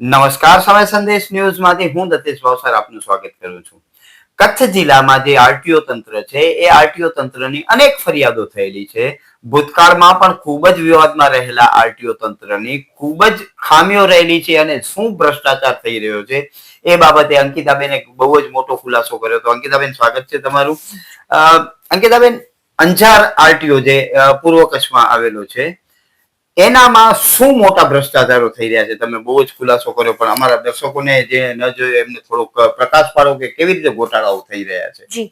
નમસ્કાર, સમય સંદેશ ન્યૂઝમાંથી હું દતેશ ભાવસાર આપનું સ્વાગત કરું છું. કચ્છ જિલ્લામાં જે આરટીઓ તંત્ર છે, એ આરટીઓ તંત્રની અનેક ફરિયાદો થયેલી છે. ભૂતકાળમાં પણ ખૂબ જ વિવાદમાં રહેલા આરટીઓ તંત્રની ખૂબ જ ખામીઓ રહેલી છે અને શું ભ્રષ્ટાચાર થઈ રહ્યો છે, એ બાબતે અંકિતાબેને બહુ જ મોટો ખુલાસો કર્યો તો અંકિતાબેન, સ્વાગત છે તમારું. અંકિતાબેન, અંજાર આરટીઓ જે પૂર્વ કચ્છમાં આવેલો છે એનામાં શું મોટા ભ્રષ્ટાચારો થઈ રહ્યા છે? તમે બહુ જ ખુલાસો કર્યો પણ અમારા દર્શકોને જે ન જોયું એમને થોડોક પ્રકાશ પાડો કે કેવી રીતે ગોટાળાઓ થઈ રહ્યા છે? જી.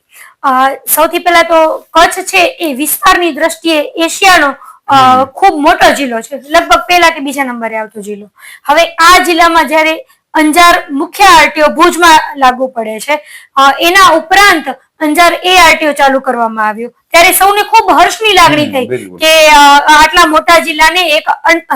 સૌથી પહેલા તો કચ્છ છે એ વિસ્તારની દ્રષ્ટિએ એશિયાનો ખૂબ મોટો જિલ્લો છે. લગભગ પહેલા કે બીજા નંબરે આવતો જિલ્લો. હવે આ જિલ્લામાં જ્યારે અંજાર મુખ્ય આરટીઓ ભુજમાં લાગુ પડે છે એના ઉપરાંત અંજાર એ આરટીઓ ચાલુ કરવામાં આવ્યો. ત્યારે સૌને ખૂબ હર્ષની લાગણી થઈ કે આટલા મોટા જિલ્લાને એક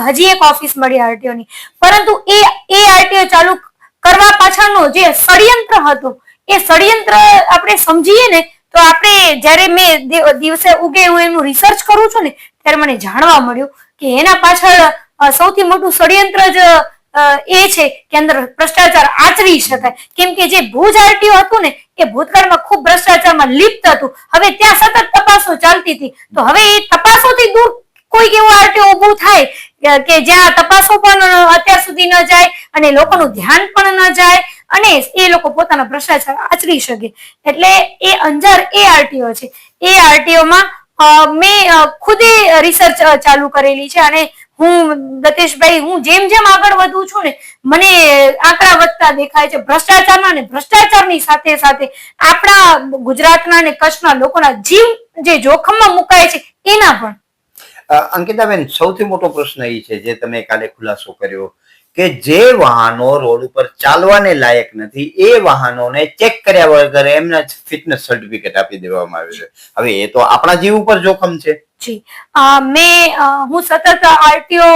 હજી એક ઓફિસ મળી આરટીઓની પરંતુ એ એ આરટીઓ ચાલુ કરવા પાછળનો જે ષડયંત્ર હતો એ ષડયંત્ર આપણે સમજીએ ને તો આપણે જ્યારે મેં દિવસે ઉગે હું એનું રિસર્ચ કરું છું ને ત્યારે મને જાણવા મળ્યું કે એના પાછળ સૌથી મોટું ષડયંત્ર જ એ છે કે અંદર ભ્રષ્ટાચાર આચરી શકાય. કેમ કે જે ભુજ આરટીઓ હતું ને, એ ભૂતકાળમાં ખૂબ ભ્રષ્ટાચારમાં લિપ્ત હતું. હવે ત્યાં સતત તપાસો ચાલતી હતી. તો હવે એ તપાસોથી દૂર કોઈક એવું આરટીઓ ઊભું થાય કે- જ્યાં તપાસો પણ અત્યાર સુધી ન જાય અને લોકોનું ધ્યાન પણ ન જાય અને એ લોકો પોતાના ભ્રષ્ટાચાર આચરી શકે. એટલે એ અંજાર એ આરટીઓ છે. એ આરટીઓમાં મેં ખુદે રિસર્ચ ચાલુ કરેલી છે અને હું દતેશભાઈ હું જેમ જેમ આગળ વધું છું ને, મને આંકડા વધતા દેખાય છે. ભ્રષ્ટાચારના અને ભ્રષ્ટાચારની સાથે સાથે આપણા ગુજરાતના અને કચ્છના લોકોના જીવ જે જોખમમાં મુકાય છે, એના પણ. અંકિતાબેન, સૌથી મોટો પ્રશ્ન એ છે જે તમે કાલે ખુલાસો કર્યો કે જે વાહનો રોડ ઉપર ચાલવાને લાયક નથી, એ વાહનોને ચેક કર્યા વગર એમના ફિટનેસ સર્ટિફિકેટ આપી દેવામાં આવે છે. હવે એ તો આપણા જીવ ઉપર જોખમ છે. જી. મેં હું સતત આરટીઓ,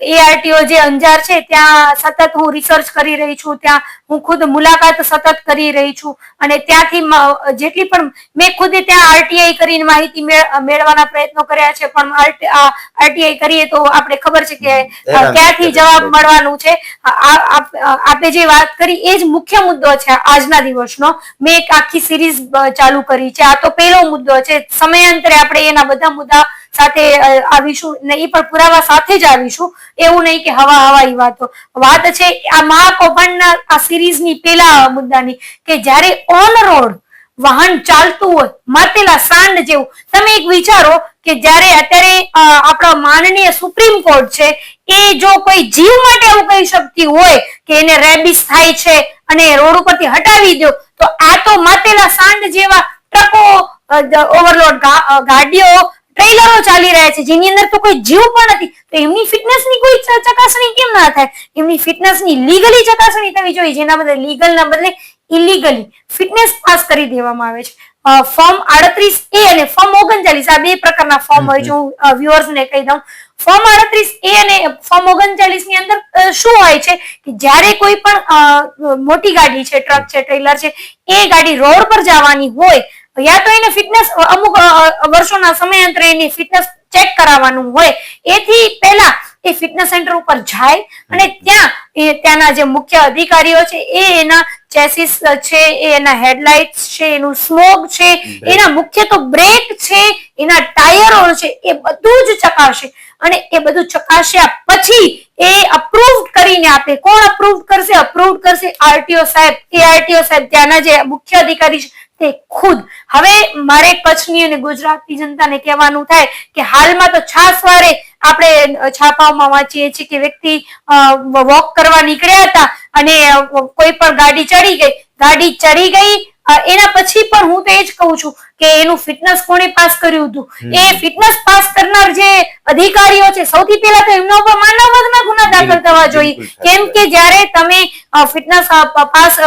એ આરટીઓ જે અંજાર છે, ત્યાં સતત હું રિસર્ચ કરી રહી છું, ત્યાં હું ખુદ મુલાકાત સતત કરી રહી છું અને ત્યાંથી જેટલી પણ મેં ખુદ ત્યાં આરટીઆઈ કરીને માહિતી મેળ- મેળવવાના પ્રયત્નો કર્યા છે પણ આરટીઆઈ કરીએ તો આપણે ખબર છે કે ક્યાંથી જવાબ મળવાનું છે. આપ- જે વાત કરી એ જ મુખ્ય મુદ્દો છે આજના દિવસનો. મેં એક આખી સિરીઝ ચાલુ કરી છે. આ તો પહેલો મુદ્દો છે. સમયાંતરે આપણે એના બધા મુદ્દા સાથે આવીશું ને એ પણ પુરાવા સાથે જ આવીશું. એવું નહીં કે હવા હવાઈ વાતો. વાત છે આ મહાકૌભાંડના આ સિરીઝની પેલા મુદ્દાની કે જ્યારે ઓન રોડ વાહન ચાલતું હોય, માતેલા સાંડ જેવું, તમે એક વિચારો કે જ્યારે અત્યારે આપણા માનનીય સુપ્રીમ કોર્ટ છે, એ જો કોઈ જીવ માટે એવું કહી શકતી હોય કે એને રેબિસ થાય છે અને રોડ ઉપરથી હટાવી દો, તો આ તો માતેલા સાંડ જેવા ટ્રકો ઓવરલોડ ગાડીઓ ટ્રેલરો ચાલી રહ્યા છે જેની અંદર તો કોઈ જીવ પણ નથી. તો એમની ફિટનેસની કોઈ ચકાસણી કેમ ના થાય? એમની ફિટનેસની લીગલી ચકાસણી થવી જોઈએ જેના બદલે લીગલ ના બદલે ઇલીગલી ફિટનેસ પાસ કરી દેવામાં આવે છે. ફોર્મ આડત્રીસ એ અને ફોર્મ ઓગણચાલીસ આ બે પ્રકારના ફોર્મ હોય છે હું વ્યુઅર્સ ને કહી દઉં. ફોર્મ આડત્રીસ એ અને ફોર્મ ઓગણચાલીસની અંદર શું હોય છે કે જ્યારે કોઈ પણ મોટી ગાડી છે ટ્રક છે ટ્રેલર છે એ ગાડી રોડ પર જવાની હોય યા તો એને ફિટનેસ અમુક વર્ષોના સમયાંતરે એની ફિટનેસ ચેક કરાવવાનું હોય. એથી પહેલા એ ફિટનેસ સેન્ટર ઉપર જાય અને ત્યાં એ ત્યાંના જે મુખ્ય અધિકારીઓ છે એ એના ચેસીસ છે એના હેડલાઇટ્સ છે એનું સ્મોક છે એના મુખ્ય તો બ્રેક છે એના ટાયરો છે એ બધું જ ચકાસે અને એ બધું ચકાસ્યા પછી એ અપ્રુવ કરીને આપે. કોણ અપ્રુવ કરશે? અપ્રુવ કરશે આરટીઓ સાહેબ. એ આરટીઓ સાહેબ ત્યાંના જે મુખ્ય અધિકારી છે તે ખુદ. હવે મારે કચ્છની અને ગુજરાતની જનતાને કહેવાનું થાય કે હાલમાં તો છાસ વારે આપણે છાપાઓમાં વાંચીએ છીએ કે વ્યક્તિ વોક કરવા નીકળ્યા હતા અને કોઈ પણ ગાડી ચડી ગઈ. ગાડી ચડી ગઈ એના પછી પણ હું તો એ જ કહું છું કે એનું ફિટનેસ કોણે પાસ કર્યું હતું? એ ફિટનેસ પાસ કરનાર જે અધિકારીઓ છે સૌથી પહેલા તો એમના ઉપર માનવ ગુના દાખલ થવા જોઈએ. કેમ કે જ્યારે તમે ફિટનેસ પાસ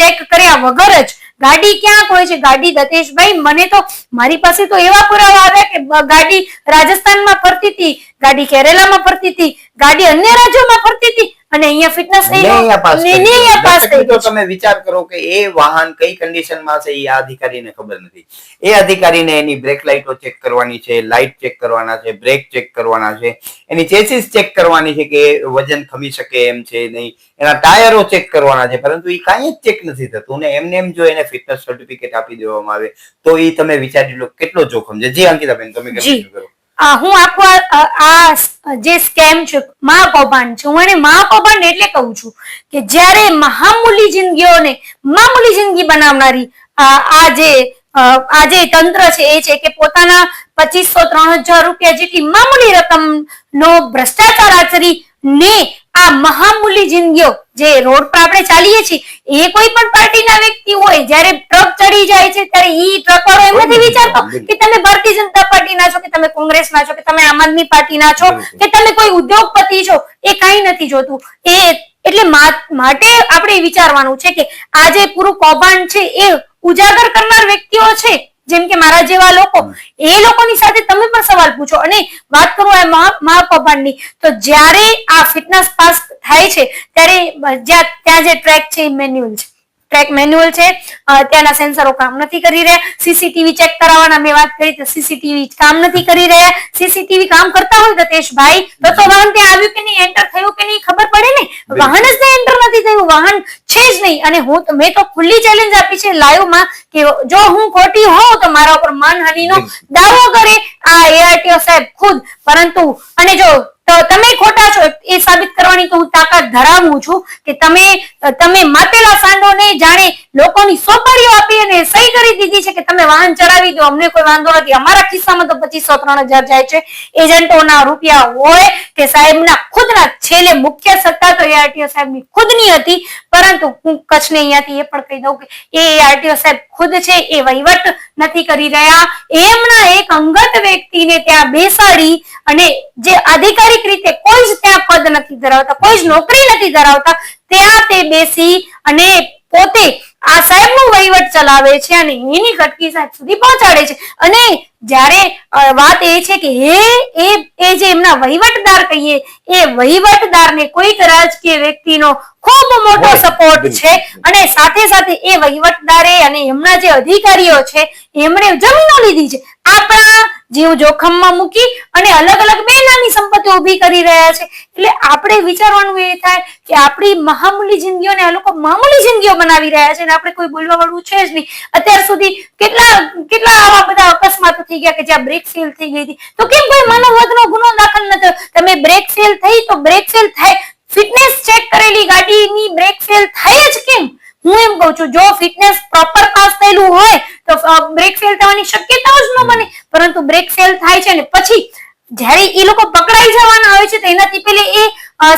ચેક કર્યા વગર જ ગાડી ક્યાં હોય છે? ગાડી દતેશભાઈ, મને તો મારી પાસે તો એવા પુરાવા આવ્યા કે ગાડી રાજસ્થાનમાં ફરતી હતી, ગાડી કેરેલામાં ફરતી હતી, ગાડી અન્ય રાજ્યોમાં ફરતી હતી. અને અહીંયા ફિટનેસ અહીંયા પાસ થઈ મિત્રો, તમે વિચાર કરો કે એ વાહન કઈ કન્ડિશનમાં છે એ આ અધિકારીને ખબર નથી. એ અધિકારીને એની બ્રેક લાઇટો ચેક કરવાની છે લાઇટ ચેક કરવાના છે બ્રેક ચેક કરવાના છે. એની ચેસીસ ચેક કરવાની છે કે વજન ખમી શકે એમ છે નહીં. એના ટાયરો ચેક કરવાના છે પરંતુ એ કાંઈ જ ચેક નથી થતું ને એમને એમ જો એને ફિટનેસ સર્ટિફિકેટ આપી દેવામાં આવે તો એ તમે વિચારી લો કેટલો જોખમ છે. જી અંકિતાબેન તમે કરો? હું આખું આ- જે સ્કેમ છે, મહાકૌભાંડ છે, હું એને મહાકૌભાંડ એટલે કહું છું કે જ્યારે મહામૂલી જિંદગીઓને મામૂલી જિંદગી બનાવનારી આ જે આ જે તંત્ર છે, એ છે કે પોતાના પચીસો ત્રણ હજાર રૂપિયા જેટલી મામૂલી રકમ નો ભ્રષ્ટાચાર આચરી ને આ મહામૂલી જિંદગીઓ જે રોડ પર આપણે ચાલીએ છીએ એ કોઈ પણ પાર્ટીના વ્યક્તિ હોય જ્યારે ટ્રક ચડી જાય છે ત્યારે ઈ ટ્રક વાળો એમ નથી વિચારતો કે તમે ભારતીય જનતા પાર્ટીના છો કે તમે કોંગ્રેસના છો કે તમે આમ આદમી પાર્ટીના છો કે તમે કોઈ ઉદ્યોગપતિ છો એ કઈ નથી જોતું. એ એટલે માટે આપણે વિચારવાનું છે કે આ જે પૂરું કૌભાંડ છે એ ઉજાગર કરનાર વ્યક્તિઓ છે. જેમ કે મારા જેવા લોકો એ લોકોની સાથે તમે પણ સવાલ પૂછો. અને વાત કરું આ મહા- મહાકૌભાંડની તો જ્યારે આ ફિટનેસ પાસ થાય છે ત્યારે જ્યાં ત્યાં જે ટ્રેક છે એ મેન્યુઅલ છે. ટ્રેક મેન્યુઅલ છે ત્યાંના સેન્સરો કામ નથી કરી રહ્યા. સીસીટીવી ચેક કરાવવાના મેં વાત કરી તો સીસીટીવી કામ નથી કરી રહ્યા. સીસીટીવી કામ કરતા હોય તો તેજભાઈ તો તો વાહન ત્યાં આવ્યું કે નહીં એન્ટર થયું કે નહીં ખબર પડે ને? વાહન જ એન્ટર નથી થયું. વાહન છે જ નહીં. અને હું મેં તો ખુલ્લી ચેલેન્જ આપી છે લાઈવમાં કે જો હું ખોટી હોઉં તો મારા ઉપર માનહાનિનો દાવો કરે. આ એઆરટીઓ સાહેબ ખુદ. પરંતુ અને જો તો તમે ખોટા છો એ સાબિત કરવાની તો હું તાકાત ધરાવું છું કે તમે તમે માતેલા સાંડોને જાણે લોકોની સોપારીઓ આપી અને સહી કરી દીધી છે કે તમે વાહન ચલાવી દો. અમને કોઈ વાંધો નથી. અમારા કિસ્સામાં તો પચીસો ત્રણ હજાર જાય છે. એજન્ટોના રૂપિયા હોય કે સાહેબના ખુદના છેલ્લે મુખ્ય સત્તા તો એઆરટીઓ સાહેબની ખુદની હતી. પરંતુ હું કચ્છને અહીંયાથી એ પણ કહી દઉં કે એ આરટીઓ સાહેબ ખુદ છે, એ વહીવટ નથી કરી રહ્યા. એમના એક અંગત વ્યક્તિને ત્યાં બેસાડી અને જે આધિકારિક રીતે કોઈ જ ત્યાં નથી ધરાવતા, કોઈ જ નોકરી નથી ધરાવતા, ત્યાં તે બેસી અને પોતે આ સાહેબનું વહીવટ ચલાવે છે અને એની કટકી સાહેબ સુધી પહોંચાડે છે. અને જ્યારે વાત એ છે કે હે, એ એ જે એમના વહીવટદાર કહીએ, એ વહીવટદારને કોઈક રાજકીય વ્યક્તિનો ખૂબ મોટો સપોર્ટ છે. અને સાથે સાથે એ વહીવટદારે અને એમના જે અધિકારીઓ છે એમણે જમીનો લીધી છે. આપણા જીવ જોખમમાં મૂકી અને અલગ અલગ બેનામી સંપત્તિ ઊભી કરી રહ્યા છે. એટલે આપણે વિચારવાનું એ થાય કે આપણી મહામૂલી જિંદગીઓને આ લોકો મામૂલી જિંદગીઓ બનાવી રહ્યા છે અને આપણે કોઈ બોલવા વાળું છે જ નહીં. અત્યાર સુધી કેટલા કેટલા આવા બધા અકસ્માતો થઈ ગયા કે જ્યાં બ્રેક ફેલ થઈ ગઈ હતી. તો કેમ કોઈ માનવ વધનો ગુનો દાખલ ન થયો? તમે બ્રેક ફેલ થઈ તો બ્રેક ફેલ થાય. ફિટનેસ ચેક કરેલી ગાડીની બ્રેક ફેલ થાય જ કેમ? હું એમ કહું છું, જો ફિટનેસ પ્રોપર પાસ થયેલું હોય, તો બ્રેક ફેલ થવાની શક્યતાઓ જ ન બને. પરંતુ બ્રેક ફેલ થાય છે ને પછી જ્યારે એ લોકો પકડાઈ જવાના હોય છે, તો એનાથી પહેલે એ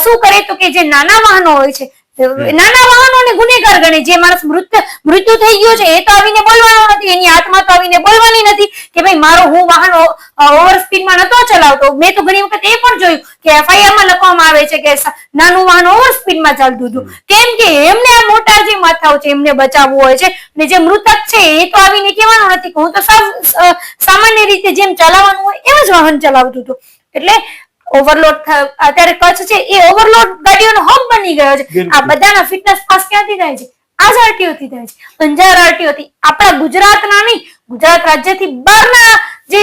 શું કરે તો કે જે નાના વાહનો હોય છે નાના વાહનોને ગુનેગાર ગણે જે માણસ મૃત્યુ મૃત્યુ થઈ ગયો છે. એ તો આવીને બોલવાનો નથી. એની આત્મા તો આવીને બોલવાની નથી કે ભાઈ મારો હું વાહન ઓવર સ્પીડમાં નતો ચલાવતો. મેં તો ઘણી વખત એ પણ જોયું કે એફઆઈઆરમાં લખવામાં આવે છે કે નાનું વાહન ઓવર સ્પીડમાં ચાલતું હતું. કેમ કે એમને આ મોટા જે માથાઓ છે એમને બચાવવું હોય છે. ને જે મૃતક છે એ તો આવીને કહેવાનું નથી કે હું તો સામાન્ય રીતે જેમ ચલાવવાનું હોય એમ જ વાહન ચલાવતું હતું. એટલે ઓવરલોડ અત્યારે કચ્છ છે એ ઓવરલોડ ગાડીઓનો હબ બની ગયો છે. આ બધાના ફિટનેસ પાસ ક્યાંથી થાય છે? આ જ આરટીઓ થી થાય છે. અંજાર આરટીઓ થી આપણા ગુજરાતના નહીં ગુજરાત રાજ્યથી બહારના જે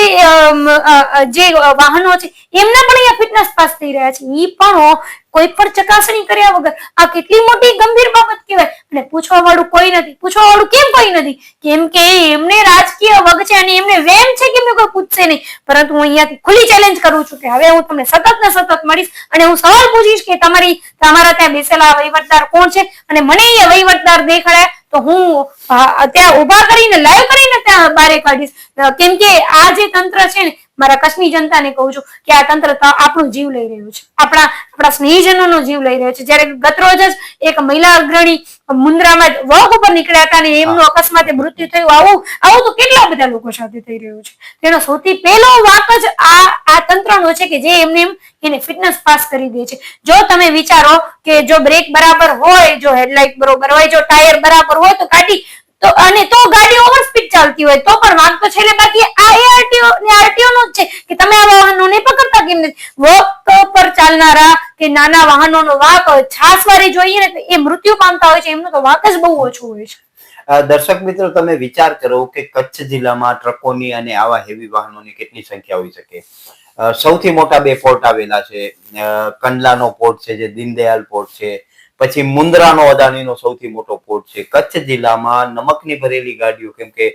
જે વાહનો છે, એમના પણ અહીંયા ફિટનેસ પાસ થઈ રહ્યા છે. એ પણ કોઈ પણ ચકાસણી કર્યા વગર આ કેટલી મોટી ગંભીર બાબત કહેવાય. અને પૂછવા વાળું કોઈ નથી. પૂછવા વાળું કેમ કોઈ નથી? કેમ કે એમને રાજકીય વગ છે અને એમને વેમ છે કે મેં કોઈ પૂછશે નહીં. પરંતુ હું અહીંયાથી ખુલ્લી ચેલેન્જ કરું છું કે હવે હું તમને સતત ને સતત મળીશ અને હું સવાલ પૂછીશ કે તમારી, તમારા ત્યાં બેસેલા વહીવટદાર કોણ છે? અને મને અહીંયા વહીવટદાર દેખાડ્યા તો હું ત્યાં ઊભા કરીને લાઈવ કરીને ત્યાં બારે કાઢીશ. કેમ કે આ જે તંત્ર છે ને, મારા કચ્છની જનતાને કહું છું કે આ તંત્ર આપણો જીવ લઈ રહ્યું છે. આપણા આપણા સ્નેહીજનોનો જીવ લઈ રહ્યો છે. જ્યારે ગતરોજ જ એક મહિલા અગ્રણી મુન્દ્રામાં વોક ઉપર નીકળ્યા હતા અને એમનું અકસ્માતે મૃત્યુ થયું. આવું આવું તો કેટલા બધા લોકો સાથે થઈ રહ્યું છે. તેનો સૌથી પહેલો વાક જ આ આ તંત્રનો છે કે જે એમને એમ એને ફિટનેસ પાસ કરી દે છે. જો તમે વિચારો કે જો બ્રેક બરાબર હોય, જો હેડલાઇટ બરોબર હોય, જો ટાયર બરાબર હોય, તો ગાડી તો અને તો ગાડી ઓવર સ્પીડ ચાલતી હોય, તો પણ વાંક તો છેલ્લે બાકી આ આરટીઓ ને આરટીઓ નો છે કે તમે આ વાહનો નહીં પકડતા કેમ નથી? વોક પર ચાલનારા કે નાના વાહનોનો વાંક છાસવારી જોઈએ ને એ મૃત્યુ પામતા હોય છે, એમનો તો વાંક જ બહુ ઓછો હોય છે. દર્શક મિત્રો, તમે વિચાર કરો કે કચ્છ જિલ્લામાં ટ્રકોની અને આવા હેવી વાહનોની કેટલી સંખ્યા હોઈ શકે? સૌથી મોટા બે પોર્ટ આવેલા છે. કંડલાનો પોર્ટ છે, જે દીનદયાલ પોર્ટ છે પછી મુન્દ્રાનો અદાણીનો સૌથી મોટો પોર્ટ છે. કચ્છ જિલ્લામાં નમકની ભરેલી ગાડીઓ, કેમ કે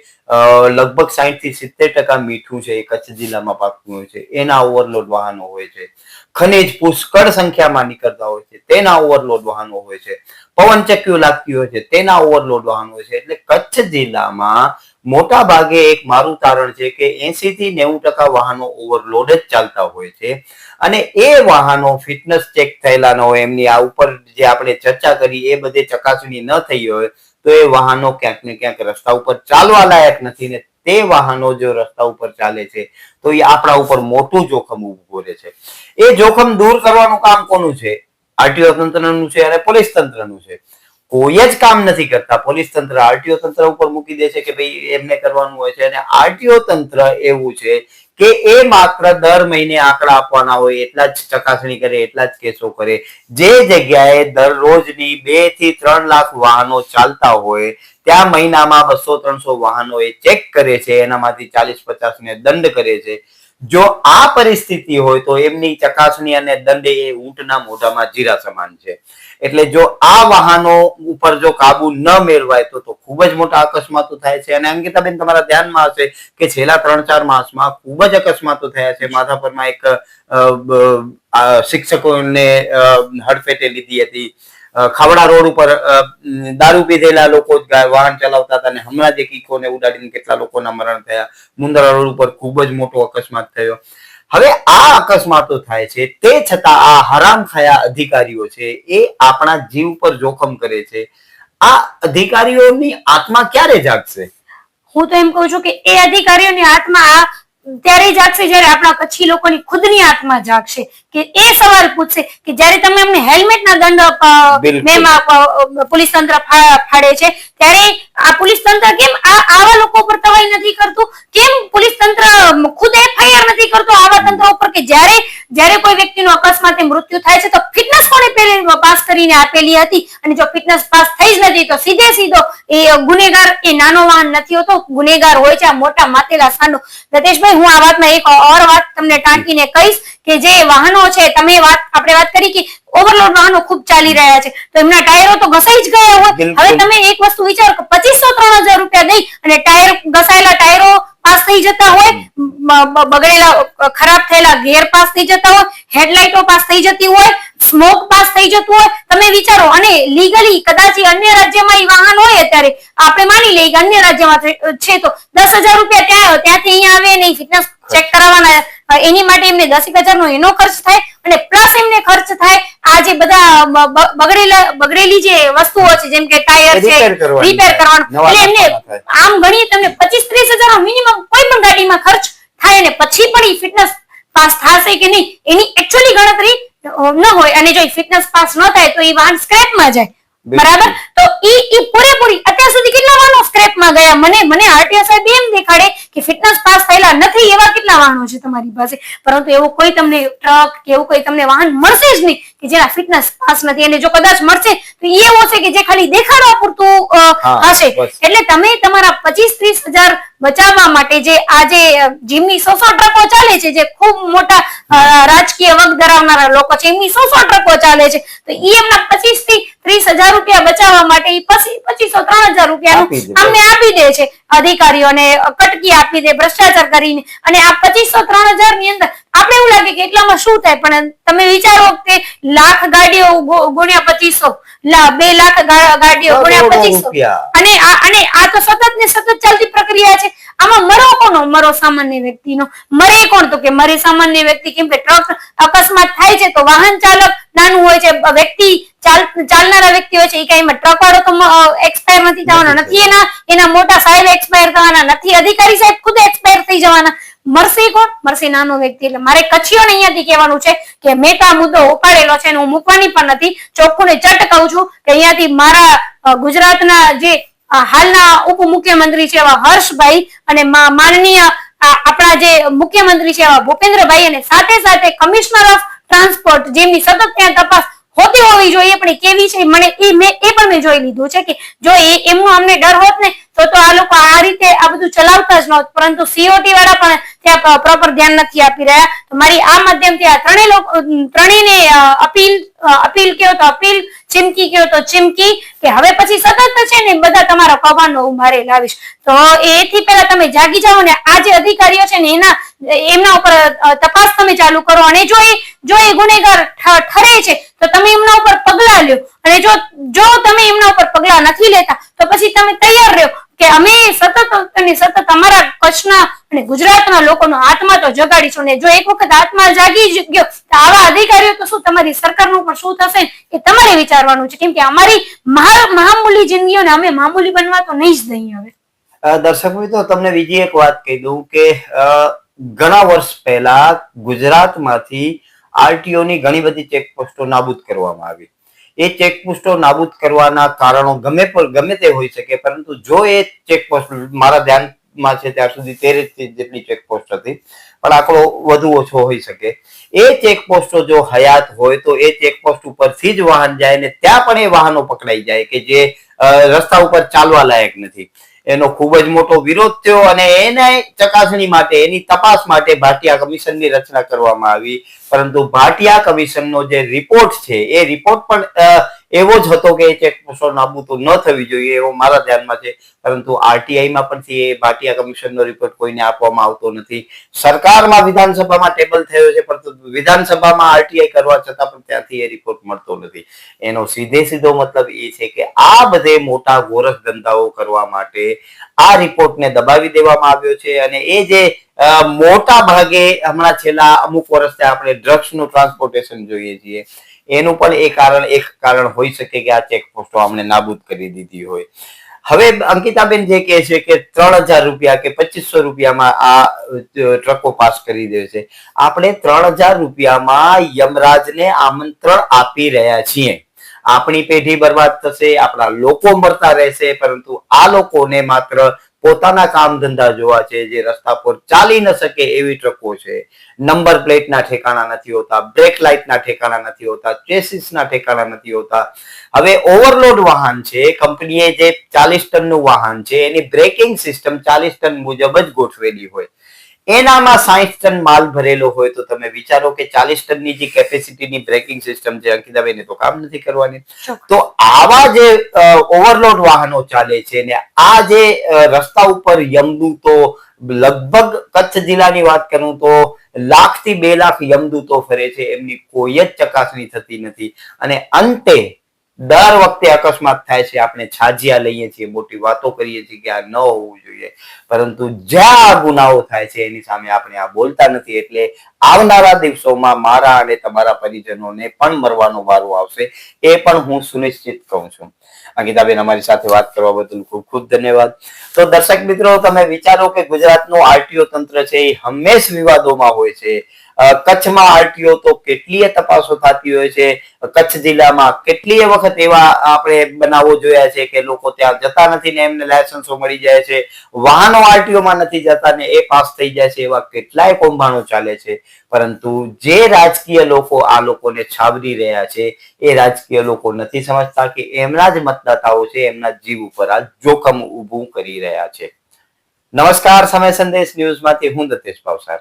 લગભગ સાહીઠથી સિત્તેર ટકા મીઠું છે એ કચ્છ જિલ્લામાં પાકતું હોય છે. એના ઓવરલોડ વાહનો હોય છે. ખનિજ પુષ્કળ સંખ્યામાં નીકળતા હોય છે. તેના ઓવરલોડ વાહનો હોય છે. પવન ચક્કીઓ લાગતી હોય છે. તેના ઓવરલોડ વાહનો હોય છે. એટલે કચ્છ જિલ્લામાં મોટા ભાગે એક મારું તારણ છે કે એસી થી નેવું ટકા વાહનો ઓવરલોડ જ ચાલતા હોય છે. અને એ વાહનો ફિટનેસ ચેક થયેલા ન હોય, એમની આ ઉપર જે આપણે ચર્ચા કરી, એ બધે ચકાસણી ન થઈ હોય, તો એ વાહનો ક્યાંક ને ક્યાંક રસ્તા ઉપર ચાલવા લાયક નથી ને તે વાહનો જો રસ્તા ઉપર ચાલે છે, તો એ આપણા ઉપર મોટું જોખમ ઉભું કરે છે. એ જોખમ દૂર કરવાનું કામ કોનું છે? આરટીઓ તંત્રનું છે અને પોલીસ તંત્રનું છે. કોઈ જ કામ નથી કરતા. પોલીસ તંત્ર આરટીઓ તંત્ર ઉપર મૂકી દે છે કે ભાઈ એમને કરવાનું હોય છે અને આરટીઓ તંત્ર એવું છે કે એ માત્ર દર મહિને આંકડા આપવાના હોય, એટલા જ ચકાસણી કરે, એટલા જ કેસો કરે. જે જગ્યાએ દરરોજની બેથી ત્રણ લાખ વાહનો ચાલતા હોય, ત્યાં મહિનામાં બસો ત્રણસો વાહનો એ ચેક કરે છે, એનામાંથી ચાલીસ પચાસ ને દંડ કરે છે. જો આ પરિસ્થિતિ હોય તો એમની ચકાસણી અને દંડ એ ઊંટના મોઢામાં જીરા સમાન છે. એટલે જો આ વાહનો ઉપર જો કાબુ ન મેળવાય તો તો ખૂબ જ મોટા અકસ્માતો થાય છે. અને અંકિતાબેન, તમારા ધ્યાનમાં હશે કે છેલ્લા ત્રણ ચાર માસમાં ખૂબ જ અકસ્માતો થયા છે. માધાપરમાં એક શિક્ષકોને હડફેટે લીધી હતી. ખાવડા રોડ ઉપર દારૂ પીધેલા લોકો વાહન ચલાવતા હતા અને હમણાં જે એક ઉડાડીને કેટલા લોકોના મરણ થયા. મુંદ્રા રોડ ઉપર ખૂબ જ મોટો અકસ્માત થયો. હવે આ અકસ્માતો થાય છે, તે છતાં આ હરામ થયા અધિકારીઓ છે, એ આપણા જીવ પર જોખમ કરે છે. આ અધિકારીઓની આત્મા ક્યારે જાગશે? હું તો એમ કહું છું કે એ અધિકારીઓની આત્મા ત્યારે જાગશે જ્યારે આપણા કચ્છી લોકોની ખુદની આત્મા જાગશે. કે એ સવાલ પૂછશે કે જ્યારે તમે અમને હેલ્મેટના દંડ મેમ પોલીસ તંત્ર ફાડે છે ત્યારે આ પોલીસ તંત્ર કેમ આ આવા લોકો ઉપર તવાઈ નથી કરતું? કેમ પોલીસ તંત્ર ખુદ એફઆઈઆર નથી કરતું આવા તંત્ર ઉપર કે જ્યારે જ્યારે કોઈ વ્યક્તિનું અકસ્માતે મૃત્યુ થાય છે તો ફિટનેસ કોને પાસ કરીને આપેલી હતી? અને જો ફિટનેસ પાસ થઈ જ નથી તો સીધે સીધો એ ગુનેગાર એ નાનો વાહન નથી હોતો ગુનેગાર હોય છે આ મોટા માતેલા સાંડો. રતેશભાઈ હું આ વાતમાં એક ઓર વાત તમને ટાંકીને કહીશ કે જે વાહનો છે તમે વાત આપણે વાત કરી કે ઓવરલોડ વાહનો ખૂબ ચાલી રહ્યા છે. તો એમના ટાયરો તો ઘસાઈ જ ગયા હોય. હવે તમે એક વસ્તુ વિચારો કે પચીસો ત્રણ હજાર રૂપિયા દઈ અને ટાયર ઘસાયેલા ટાયરો પાસ થઈ જતા હોય બગડેલા ખરાબ થયેલા ગેર પાસ થઈ જતા હોય હેડલાઇટો પાસ થઈ જતી હોય સ્મોક પાસ થઈ જતું હોય. તમે વિચારો અને લીગલી કદાચ અન્ય રાજ્યમાં એ વાહન હોય અત્યારે. આપણે માની લઈએ કે અન્ય રાજ્યમાં છે- તો દસ હજાર રૂપિયા ત્યાં ત્યાંથી અહીંયા આવે નહીં ફિટનેસ ચેક કરાવવાના એની માટે એમને દસ એક હજારનો એનો ખર્ચ થાય અને પ્લસ એમને ખર્ચ થાય આ જે બધા બગડેલા બગડેલી જે વસ્તુઓ છે જેમ કે ટાયર છે રિપેર કરવાનું એટલે એમને આમ ગણીએ તમને પચીસ ત્રીસ હજાર મિનિમમ કોઈ પણ ગાડીમાં ખર્ચ થાય અને પછી પણ એ ફિટનેસ પાસ થશે કે નહીં એની એકચ્યુઅલી ગણતરી ન હોય. અને જો ફિટનેસ પાસ ન થાય તો એ વાહન સ્ક્રેપમાં જાય. બરાબર? તો ઈ ઈ પૂરેપૂરી અત્યાર સુધી કેટલા વાહનો સ્ક્રેપમાં ગયા? મને મને આરટીઓ સાહેબ એમ દેખાડે કે ફિટનેસ પાસ થયેલા નથી એવા કેટલા વાહનો છે તમારી પાસે? પરંતુ એવું કોઈ તમને ટ્રક કે એવું કોઈ તમને વાહન મળશે જ નહીં કે જેના ફિટનેસ પાસ નથી અને જો કદાચ મળશે તો એ એવો છે કે જે ખાલી દેખાડવા પૂરતું હશે. એટલે તમે તમારા પચીસ ત્રીસ હજાર બચાવવા માટે જે આજે જેમની સો સો ટ્રકો ચાલે છે જે ખૂબ મોટા રાજકીય વગ ધરાવનારા લોકો છે એમની સો સો ટ્રકો ચાલે છે તો એ એમના પચીસથી ત્રીસ હજાર રૂપિયા બચાવવા માટે પછી પચીસો ત્રણ હજાર રૂપિયા. અમને આપી દે છે. અધિકારીઓને કટકી આપી દે ભ્રષ્ટાચાર કરીને. અને આ પચીસો ત્રણ હજારની અંદર આપણે એવું લાગે કે એટલામાં શું થાય? પણ તમે વિચારો કે લાખ ગાડીઓ ગુણ્યા પચીસો. બે લાખ ગાડીઓ ગુણ્યા પચીસો. અને આ અને આ તો સતત ને સતત આમાં મરો કોનો? મરો સામાન્ય વ્યક્તિનો. મરે કોણ તો કે મરે સામાન્ય વ્યક્તિ? કેમ કે ટ્રક અકસ્માત થાય છે તો વાહન ચાલક નાનું હોય છે વ્યક્તિ ચાલ ચાલનારા વ્યક્તિ હોય છે એ કઈ ટ્રક વાળો તો એક્સપાયર નથી થવાનો. નથી એના એના મોટા સાહેબ એક્સપાયર થવાના નથી અધિકારી સાહેબ ખુદ એક્સપાયર થઈ જવાના. મરશે કોણ? મરશે નાનો વ્યક્તિ. એટલે મારે કચ્છીઓને અહીંયાથી કહેવાનું છે કે મેં તો આ મુદ્દો ઉપાડેલો છે અને હું મૂકવાની પણ નથી. ચોખ્ખું ને ચટ કહું છું કે અહીંયાથી મારા ગુજરાતના જે હાલના ઉપમુખ્યમંત્રી છે એવા હર્ષભાઈ અને માનનીય આપણા જે મુખ્યમંત્રી છે એવા ભૂપેન્દ્રભાઈ અને સાથે સાથે કમિશનર ઓફ ટ્રાન્સપોર્ટ જેમની સતત ત્યાં તપાસ હોતી હોવી જોઈએ, પણ કેવી છે? મને એ મેં એ પણ મેં જોઈ લીધું છે કે જો એ એમનો અમને ડર હોત ને, તો તો આ લોકો આ રીતે આ બધું ચલાવતા જ નહોત. પરંતુ સીઓટી વાળા પણ ત્યાં પ્રોપર ધ્યાન નથી આપી રહ્યા. તો મારી આ માધ્યમથી આ ત્રણેય લોકો, ત્રણેયને અપીલ અપીલ કયો તો અપીલ, ચીમકી કયો તો ચીમકી, કે હવે પછી સતત છે ને બધા તમારા કૌભાંડો હું મારે લાવીશ. તો એથી પહેલા તમે જાગી જાઓ ને, આ જે અધિકારીઓ છે ને, એના, એમના ઉપર તપાસ તમે ચાલુ કરો. અને જો એ જો એ ગુનેગાર ઠરે છે તો તમે એમના ઉપર પગલા લ્યો. અને જો જો તમે એમના ઉપર પગલા નથી લેતા, તો પછી તમે તૈયાર રહ્યો કે અમે સતત અને સતત અમારા કચ્છના અને ગુજરાતના લોકોનો આત્મા તો જગાડીશું ને જો એક વખત આત્મા જાગી ગયો, તો આવા અધિકારીઓ તો શું તમારી સરકારનું પણ શું થશે એ તમારે વિચારવાનું છે. કેમ કે અમારી મહા મહામૂલી જિંદગીઓને અમે મામૂલી બનવા તો નહીં જ દઈએ હવે. દર્શક મિત્રો, તમને બીજી એક વાત કહી દઉં કે ઘણા વર્ષ પહેલા ગુજરાતમાંથી આરટીઓ ની ઘણી બધી ચેકપોસ્ટો નાબૂદ કરવામાં આવી. એ ચેકપોસ્ટો નાબૂદ કરવાના કારણો ગમે પણ ગમે તે હોઈ શકે, પરંતુ જો એ ચેકપોસ્ટ મારા ધ્યાનમાં છે ત્યાર સુધી તેર જેટલી ચેકપોસ્ટ હતી, પણ આંકડો વધુ ઓછો હોઈ શકે. એ ચેકપોસ્ટો જો હયાત હોય તો એ ચેકપોસ્ટ ઉપરથી જ વાહન જાય ને ત્યાં પણ એ વાહનો પકડાઈ જાય કે જે રસ્તા ઉપર ચાલવા લાયક નથી. એનો ખૂબ જ મોટો વિરોધ થયો અને એને ચકાસણી માટે એની તપાસ માટે ભાટિયા કમિશનની રચના કરવામાં આવી. પરંતુ ભાટિયા કમિશનનો જે રિપોર્ટ છે એ રિપોર્ટ પણ અ, એવો જ હતો કે એ ચેકપોસ્ટો નાબૂદ ન થવી જોઈએ એવો મારા ધ્યાનમાં છે. પરંતુ આરટીઆઈમાં પણ એ ભાટિયા કમિશનનો રિપોર્ટ કોઈને આપવામાં આવતો નથી. સરકારમાં વિધાનસભામાં ટેબલ થયો છે, પરંતુ વિધાનસભામાં આરટીઆઈ કરવા છતાં પણ ત્યાંથી એ રિપોર્ટ મળતો નથી. એનો સીધે સીધો મતલબ એ છે કે આ બધે મોટા ગોરખ ધંધાઓ કરવા માટે આ રિપોર્ટને દબાવી દેવામાં આવ્યો છે અને એ જે મોટા ભાગે હમણાં છેલ્લા અમુક વર્ષથી આપણે ડ્રગ્સનું ટ્રાન્સપોર્ટેશન જોઈએ છીએ. એનું પણ એ કારણ, એક કારણ હોઈ શકે કે આ ચેકપોસ્ટો અમને નાબૂદ કરી દીધી હોય. હવે અંકિતાબેન જે કહે છે કે ત્રણ હજાર રૂપિયા કે પચીસો રૂપિયામાં આ ટ્રકો પાસ કરી દે છે. આપણે ત્રણ હજાર રૂપિયામાં યમરાજને આમંત્રણ આપી રહ્યા છીએ. આપણી પેઢી બરબાદ થશે, આપણા લોકો મરતા રહેશે, પરંતુ આ લોકોને માત્ર પોતાના કામ ધંધા જોવા છે, જે રસ્તા પર ચાલી ન શકે એવી ટ્રકો છે. નંબર પ્લેટના ઠેકાણા નથી હોતા, બ્રેક લાઇટના ઠેકાણા નથી હોતા, ચેસિસના ઠેકાણા નથી હોતા. હવે ઓવરલોડ વાહન છે, કંપનીએ જે ચાલીસ ટનનું વાહન છે, એની બ્રેકિંગ સિસ્ટમ ચાલીસ ટન મુજબ જ ગોઠવેલી હોય. એનામાં સાહીઠ ટન માલ ભરેલો હોય તો તમે વિચારો કે ચાલીસ ટનની જે કેપેસિટીની બ્રેકિંગ સિસ્ટમ છે અંકિતાબેન તો કામ નથી કરવાની. તો આવા જે ઓવરલોડ વાહનો ચાલે છે ને આ જે રસ્તા ઉપર યમદૂતો લગભગ કચ્છ જિલ્લાની વાત કરું તો લાખથી બે લાખ યમદૂતો ફરે છે એમની કોઈ જ ચકાસણી થતી નથી. અને અંતે દર વખતે અકસ્માત થાય છે, આપણે છાજિયા લઈએ છીએ, મોટી વાતો કરીએ છીએ કે આ ન હોવું જોઈએ. પરંતુ જ્યાં ગુનાઓ થાય છે, એની સામે આપણે આ બોલતા નથી. એટલે આવનારા દિવસોમાં મારા અને તમારા પરિજનોને પણ મરવાનો વારો આવશે, એ પણ હું સુનિશ્ચિત કહું છું. અંકિતાબેન, અમારી સાથે વાત કરવા બદલ ખૂબ ખૂબ ધન્યવાદ. તો દર્શક મિત્રો, તમે વિચારો કે ગુજરાતનું આરટીઓ તંત્ર છે, એ હંમેશ વિવાદોમાં હોય છે. કચ્છમાં આરટીઓ તો કેટલીય તપાસો થતી હોય છે. કચ્છ જિલ્લામાં કેટલીય વખત એવા આપણે બનાવો જોયા છે કે લોકો ત્યાં જતા નથી ને એમને લાયસન્સો મળી જાય છે. વાહનો આરટીઓ માં નથી જતા ને એ પાસ થઈ જાય છે એવા કેટલાય કૌભાંડો ચાલે છે. પરંતુ જે રાજકીય લોકો આ લોકોને છાવરી રહ્યા છે એ રાજકીય લોકો નથી સમજતા કે એમના જ મતદાતાઓ છે, એમના જીવ ઉપર આ જોખમ ઊભું કરી રહ્યા છે. નમસ્કાર, સમય સંદેશ ન્યૂઝમાંથી હું દતેશ ભાવસાર.